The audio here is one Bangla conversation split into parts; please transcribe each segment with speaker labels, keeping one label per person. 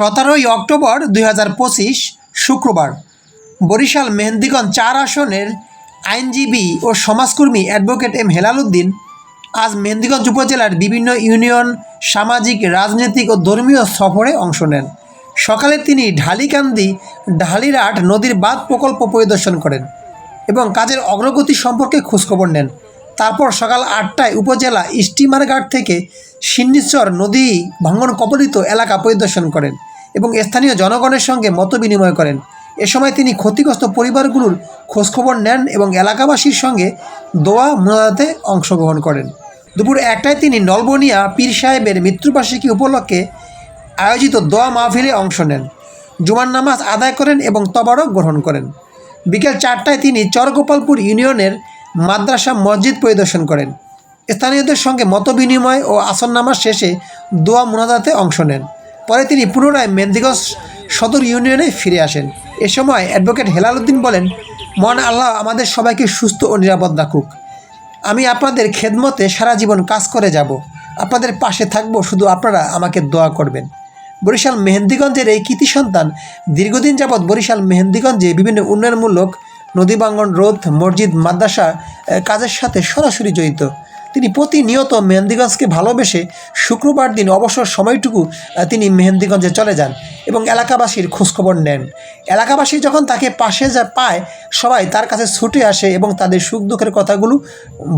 Speaker 1: সতেরোই অক্টোবর দু হাজার পঁচিশ শুক্রবার। বরিশাল মেহেন্দিগঞ্জ চার আসনের আইনজীবী ও সমাজকর্মী অ্যাডভোকেট এম হেলাল উদ্দিন আজ মেহেন্দিগঞ্জ উপজেলার বিভিন্ন ইউনিয়ন, সামাজিক, রাজনৈতিক ও ধর্মীয় সফরে অংশ নেন। সকালে তিনি ঢালিকান্দি ঢালিরহাট নদীর বাঁধ প্রকল্প পরিদর্শন করেন এবং কাজের অগ্রগতি সম্পর্কে খোঁজখবর নেন। তারপর সকাল আটটায় উপজেলা স্টিমারঘাট থেকে সিন্নিচর নদী ভাঙ্গন কবলিত এলাকা পরিদর্শন করেন। এবং স্থানীয় জনগণের সঙ্গে মত বিনিময় করেন। এ সময় তিনি ক্ষতিগ্রস্ত পরিবারগুলোর খোঁজখবর নেন এবং এলাকাবাসীর সঙ্গে দোয়া মোনাজাতে অংশগ্রহণ করেন। দুপুর একটায় তিনি নলবনিয়া পীর সাহেবের মৃত্যুবার্ষিকী উপলক্ষে আয়োজিত দোয়া মাহফিলে অংশ নেন। জুমার নামাজ আদায় করেন এবং তবারক গ্রহণ করেন। বিকেল চারটায় তিনি চরগোপালপুর ইউনিয়নের মাদ্রাসা মসজিদ পরিদর্শন করেন। স্থানীয়দের সঙ্গে মতবিনিময় ও আসন নামাজ শেষে দোয়া মোনাজাতে অংশ নেন। পরে তিনি পুনরায় মেন্দিগঞ্জ সদর ইউনিয়নে ফিরে আসেন। এ সময় অ্যাডভোকেট হেলাল উদ্দিন বলেন মন আল্লাহ আমাদের সবাইকে সুস্থ ও নিরাপদ রাখুক। আমি আপনাদের খেদমতে সারা জীবন কাজ করে যাব। আপনাদের পাশে থাকব, শুধু আপনারা আমাকে দোয়া করবেন। বরিশাল মেহেন্দিগঞ্জের এই কৃতি সন্তান দীর্ঘদিন যাবৎ বরিশাল মেহেন্দিগঞ্জে বিভিন্ন উন্নয়নমূলক নদীবাঙ্গন রোধ মসজিদ, মাদ্রাসা কাজের সাথে সরাসরি জড়িত। তিনি প্রতিনিয়ত মেহেন্দিগঞ্জকে ভালোবেসে শুক্রবার দিন অবসর সময়টুকু তিনি মেহেন্দিগঞ্জে চলে যান এবং এলাকাবাসীর খোঁজখবর নেন। এলাকাবাসী যখন তাকে পাশে যা পায়, সবাই তার কাছে ছুটে আসে এবং তাদের সুখ দুঃখের কথাগুলো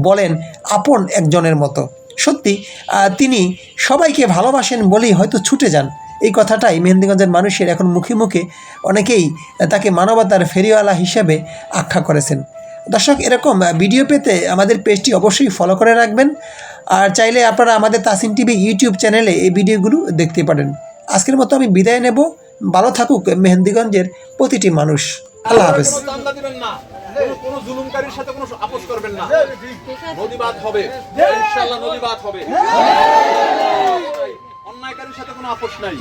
Speaker 1: বলেন আপন একজনের মতো। সত্যি তিনি সবাইকে ভালোবাসেন বলেই হয়তো ছুটে যান। এই কথাটাই মেহেন্দিগঞ্জের মানুষের এখন মুখে মুখে অনেকেই তাকে মানবতার ফেরিওয়ালা হিসেবে আখ্যা করেছেন। দর্শক, এরকম ভিডিও পেতে আমাদের পেজটি অবশ্যই ফলো করে রাখবেন। আর চাইলে আপনারা আমাদের তাসিন টিভি ইউটিউব চ্যানেলে এই ভিডিওগুলো দেখতে পারেন। আজকের মতো আমি বিদায় নেব। ভালো থাকুক মেহেন্দিগঞ্জের প্রতিটি মানুষ। আল্লাহ হাফেজ।
Speaker 2: জুলুমকারীর সাথে কোনো আপোষ করবেন না। নদীবাদ হবে। ইনশাআল্লাহ নদীবাদ হবে। অন্যায়কারীর সাথে কোনো আপোষ নাই।